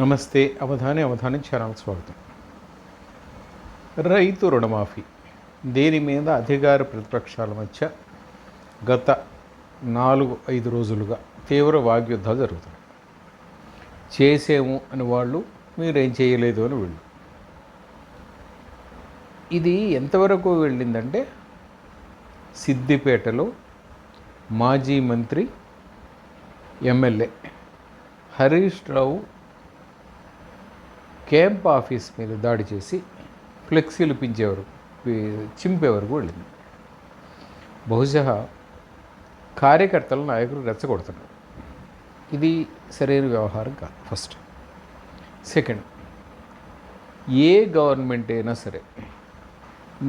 నమస్తే అవధాని అవధాని ఛానల్ స్వాగతం. రైతు రుణమాఫీ. దీని మీద అధికార ప్రతిపక్షాల మధ్య గత నాలుగు ఐదు రోజులుగా తీవ్ర వాగ్యుద్ధాలు జరుగుతున్నాయి చేసేము అని వాళ్ళు మీరేం చేయలేదు అని వీళ్ళు. ఇది ఎంతవరకు వెళ్ళిందంటే సిద్దిపేటలో మాజీ మంత్రి MLA Harish Rao camp office మీద దాడి చేసి ఫ్లెక్సీలు పించేవారు చింపే చింపేవరకు వెళ్ళింది బహుశా కార్యకర్తలు నాయకులు రెచ్చగొడుతున్నారు. ఇది సరైన వ్యవహారం కాదు ఫస్ట్. సెకండ్ ఏ గవర్నమెంట్ అయినా సరే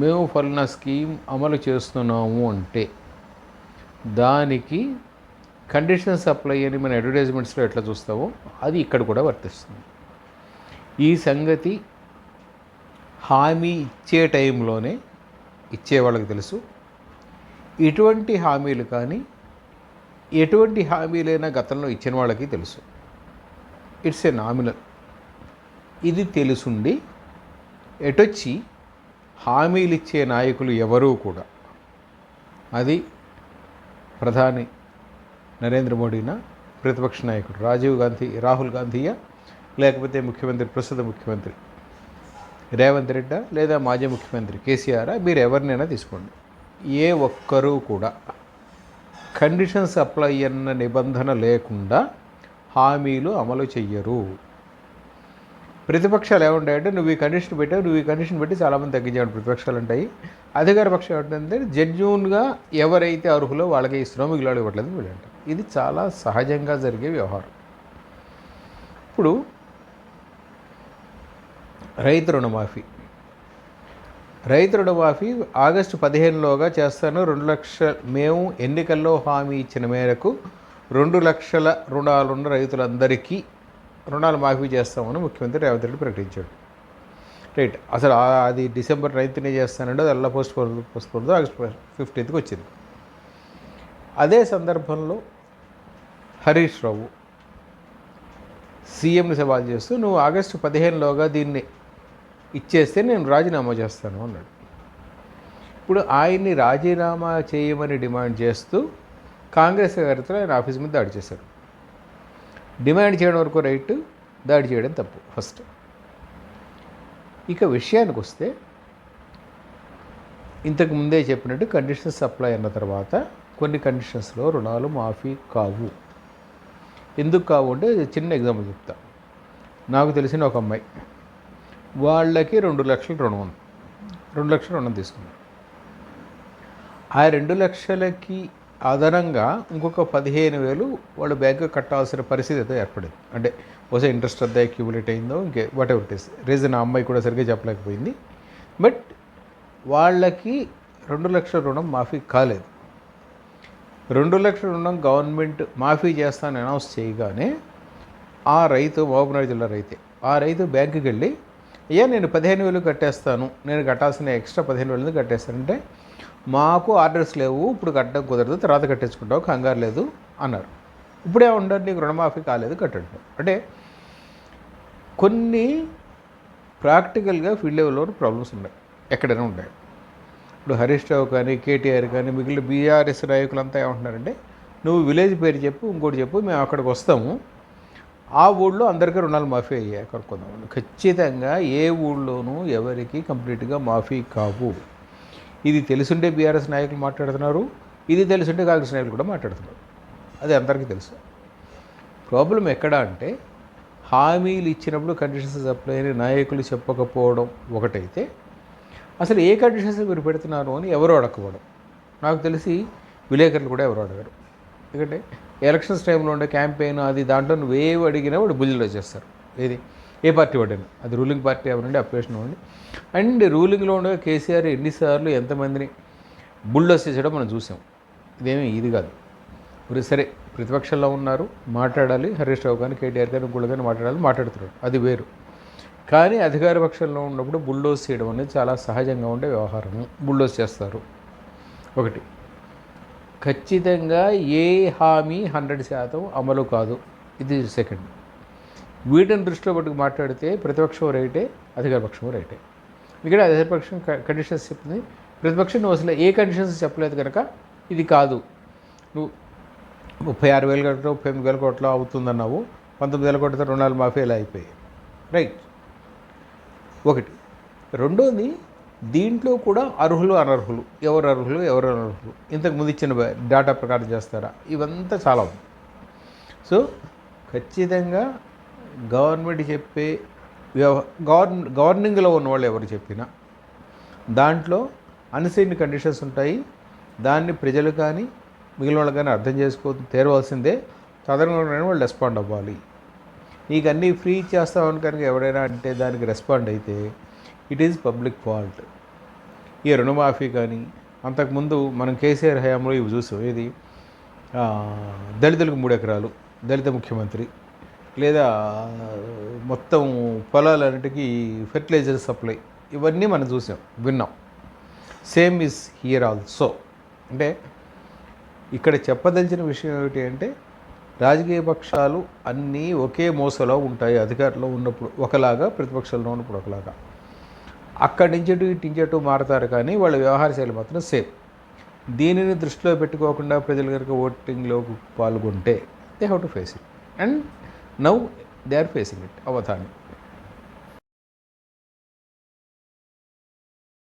మేము ఫలానా స్కీమ్ అమలు చేస్తున్నాము అంటే దానికి కండిషన్స్ అప్లై అని మన అడ్వర్టైజ్మెంట్స్లో ఎట్లా చూస్తామో అది ఇక్కడ కూడా వర్తిస్తుంది. ఈ సంగతి హామీ ఇచ్చే టైంలోనే ఇచ్చే వాళ్ళకి తెలుసు. ఇటువంటి హామీలు కానీ ఎటువంటి హామీలైనా గతంలో ఇచ్చిన వాళ్ళకి తెలుసు. It's a nominal. ఇది తెలుసుండి ఎటొచ్చి హామీలు ఇచ్చే నాయకులు ఎవరూ కూడా అది ప్రధాని నరేంద్ర మోడీనా ప్రతిపక్ష నాయకుడు రాజీవ్ గాంధీ రాహుల్ గాంధీయా లేకపోతే ముఖ్యమంత్రి ప్రస్తుత ముఖ్యమంత్రి రేవంత్ రెడ్డ లేదా మాజీ ముఖ్యమంత్రి కేసీఆర్ మీరు ఎవరినైనా తీసుకోండి. ఏ ఒక్కరూ కూడా కండిషన్స్ అప్లై అన్న నిబంధన లేకుండా హామీలు అమలు చెయ్యరు. ప్రతిపక్షాలు ఏముంటాయంటే నువ్వు ఈ కండిషన్ పెట్టావు నువ్వు ఈ కండిషన్ పెట్టి చాలామంది తగ్గించాడు ప్రతిపక్షాలు ఉంటాయి. అధికార పక్షం ఏంటంటే జెన్యున్గా ఎవరైతే అర్హులో వాళ్ళకి ఇస్తున్నామో మిగిలిన ఇవ్వట్లేదు వీళ్ళంటారు ఇది చాలా సహజంగా జరిగే వ్యవహారం. ఇప్పుడు రైతు రుణమాఫీ. రైతు రుణమాఫీ ఆగస్టు పదిహేనులోగా చేస్తాను. రెండు లక్షల మేము ఎన్నికల్లో హామీ ఇచ్చిన మేరకు రెండు లక్షల రుణాలున్న రైతులందరికీ రుణాలు మాఫీ చేస్తామని ముఖ్యమంత్రి రేవంత్ రెడ్డి ప్రకటించాడు. రైట్ అసలు అది డిసెంబర్ నైన్త్నే చేస్తానంటే అది అల్లా పోస్ట్ పోన్ పోస్ట్ పోన్తో ఆగస్ట్ ఫిఫ్టీన్త్కి వచ్చింది. అదే సందర్భంలో హరీష్ రావు సీఎంని సవాల్ చేస్తూ నువ్వు ఆగస్టు పదిహేనులోగా దీన్ని ఇచ్చేస్తే నేను రాజీనామా చేస్తాను అన్నాడు. ఇప్పుడు ఆయన్ని రాజీనామా చేయమని డిమాండ్ చేస్తూ కాంగ్రెస్ కార్యకర్తలు ఆయన ఆఫీస్ మీద దాడి చేశారు. డిమాండ్ చేయడం వరకు రైట్ దాడి చేయడం తప్పు ఫస్ట్. ఇక విషయానికి వస్తే ఇంతకు ముందే చెప్పినట్టు కండిషన్స్ అప్లై అన్న తర్వాత కొన్ని కండిషన్స్లో రుణాలు మాఫీ కావు. ఎందుకు కావు అంటే చిన్న ఎగ్జాంపుల్ చెప్తా. నాకు తెలిసిన ఒక అమ్మాయి. వాళ్ళకి రెండు లక్షల రుణం ఉంది. రెండు లక్షల రుణం తీసుకున్నారు. ఆ రెండు లక్షలకి అదనంగా ఇంకొక పదిహేను వేలు వాళ్ళు బ్యాంకు కట్టాల్సిన పరిస్థితి అయితే ఏర్పడింది. అంటే బహుశా ఇంట్రెస్ట్ అద్దా అక్యూములేట్ అయిందో ఇంకే whatever it is reason ఆ అమ్మాయి కూడా సరిగ్గా చెప్పలేకపోయింది. బట్ వాళ్ళకి రెండు లక్షల రుణం మాఫీ కాలేదు. రెండు లక్షల రుణం గవర్నమెంట్ మాఫీ చేస్తానని అనౌన్స్ చేయగానే ఆ రైతు మహబూబ్నగర్ జిల్లా రైతే ఆ రైతు బ్యాంకుకి వెళ్ళి అయ్యా నేను పదిహేను వేలు కట్టేస్తాను. నేను కట్టాల్సిన ఎక్స్ట్రా పదిహేను వేలు కట్టేస్తానంటే మాకు ఆర్డర్స్ లేవు ఇప్పుడు కట్టడం కుదరదు తర్వాత కట్టించుకుంటావు కంగారు లేదు అన్నారు. ఇప్పుడే ఉండదు నీకు రుణమాఫీ కాలేదు కట్టండి. అంటే కొన్ని ప్రాక్టికల్గా ఫీల్డ్ లెవెల్లో ప్రాబ్లమ్స్ ఉన్నాయి ఎక్కడైనా ఉంటాయి. ఇప్పుడు హరీష్ రావు కానీ కేటీఆర్ కానీ మిగిలిన బీఆర్ఎస్ నాయకులంతా ఏమంటున్నారంటే నువ్వు విలేజ్ పేరు చెప్పు ఇంకోటి చెప్పు మేము అక్కడికి వస్తాము. ఆ ఊళ్ళో అందరికీ రుణాలు మాఫీ అయ్యాయి కనుక్కుందాం ఖచ్చితంగా ఏ ఊళ్ళోనూ ఎవరికి కంప్లీట్గా మాఫీ కావు. ఇది తెలుసుంటే బీఆర్ఎస్ నాయకులు మాట్లాడుతున్నారు ఇది తెలుసుంటే కాంగ్రెస్ నాయకులు కూడా మాట్లాడుతున్నారు. అది అందరికీ తెలుసు. ప్రాబ్లం ఎక్కడ అంటే హామీలు ఇచ్చినప్పుడు కండిషన్స్ అప్లై అని నాయకులు చెప్పకపోవడం ఒకటైతే అసలు ఏ కండిషన్స్ మీరు పెడుతున్నారు అని ఎవరు అడగకపోవడం నాకు తెలిసి విలేకరులు కూడా ఎవరు అడగరు. ఎందుకంటే ఎలక్షన్స్ టైంలో ఉండే క్యాంపెయిన్ అది దాంట్లో నువ్వు అడిగినా వాడు బుల్లిలో చేస్తారు. ఏది? ఏ పార్టీ వాడైనా అది రూలింగ్ పార్టీ అవ్వండి అపోజిషన్ అవ్వండి అండ్ రూలింగ్లో ఉండగా కేసీఆర్ ఎన్నిసార్లు ఎంతమందిని బుల్డోస్ చేసేయడం మనం చూసాం. ఇదేమీ ఇది కాదు. ఇప్పుడు సరే ప్రతిపక్షంలో ఉన్నారు మాట్లాడాలి. హరీష్ రావు కానీ కేటీఆర్ కానీ గుళ్ళు కానీ మాట్లాడాలి మాట్లాడుతున్నారు అది వేరు. కానీ అధికార పక్షంలో ఉన్నప్పుడు బుల్డోస్ చేయడం అనేది చాలా సహజంగా ఉండే వ్యవహారము. బుల్డోస్ చేస్తారు. ఒకటి. ఖచ్చితంగా ఏ హామీ హండ్రెడ్ శాతం అమలు కాదు. ఇది సెకండ్. వీటిని దృష్టిలో పెట్టుకు మాట్లాడితే ప్రతిపక్షం రైటే అధికార పక్షం రైటే. ఇక్కడ అధికారపక్షం కండిషన్స్ చెప్తుంది. ప్రతిపక్షం నువ్వు అసలు ఏ కండిషన్స్ చెప్పలేదు కనుక ఇది కాదు. నువ్వు ముప్పై ఆరు వేలు కోట్లు ముప్పై ఎనిమిది వేల కోట్లు అవుతుందన్నావు పంతొమ్మిది వేల కోట్లతో రుణాలు మాఫీలు అయిపోయాయి? రైట్. ఒకటి. రెండోది దీంట్లో కూడా అర్హులు అనర్హులు. ఎవరు అర్హులు ఎవరు అనర్హులు? ఇంతకు ముందు ఇచ్చిన డేటా ప్రకారం చేస్తారా? ఇవంతా చాలా ఉంది సో ఖచ్చితంగా గవర్నమెంట్ చెప్పే వ్యవ గవర్న గవర్నింగ్లో ఉన్న వాళ్ళు ఎవరు చెప్పినా దాంట్లో అన్సైన్ కండిషన్స్ ఉంటాయి. దాన్ని ప్రజలు కానీ మిగిలిన వాళ్ళు కానీ అర్థం చేసుకో తేరవలసిందే. తదనుగుణంగా వాళ్ళు రెస్పాండ్ అవ్వాలి. నీకు అన్నీ ఫ్రీ చేస్తామని కనుక ఎవడైనా అంటే దానికి రెస్పాండ్ అయితే ఇట్ ఈజ్ పబ్లిక్ ఫాల్ట్ ఈ రుణమాఫీ కానీ అంతకుముందు మనం కేసీఆర్ హయాంలో ఇవి చూసాం. ఏది? దళితులకు మూడు ఎకరాలు దళిత ముఖ్యమంత్రి లేదా మొత్తం పొలాలన్నిటికీ ఫెర్టిలైజర్ సప్లై ఇవన్నీ మనం చూసాం విన్నాం. సేమ్ ఇస్ హియర్ ఆల్సో అంటే ఇక్కడ చెప్పదలిచిన విషయం ఏమిటి అంటే రాజకీయ పక్షాలు అన్నీ ఒకే మోసలో ఉంటాయి అధికారంలో ఉన్నప్పుడు ఒకలాగా ప్రతిపక్షంలో ఉన్నప్పుడు ఒకలాగా. అక్కడి నుంచి ఇటు ఇటు నుంచి అటు మారతారు కానీ వాళ్ళ వ్యవహార శైలి మాత్రం సేమ్. దీనిని దృష్టిలో పెట్టుకోకుండా ప్రజలు కనుక ఓటింగ్లో పాల్గొంటే they have to face it. And now they are facing it. Avadhani.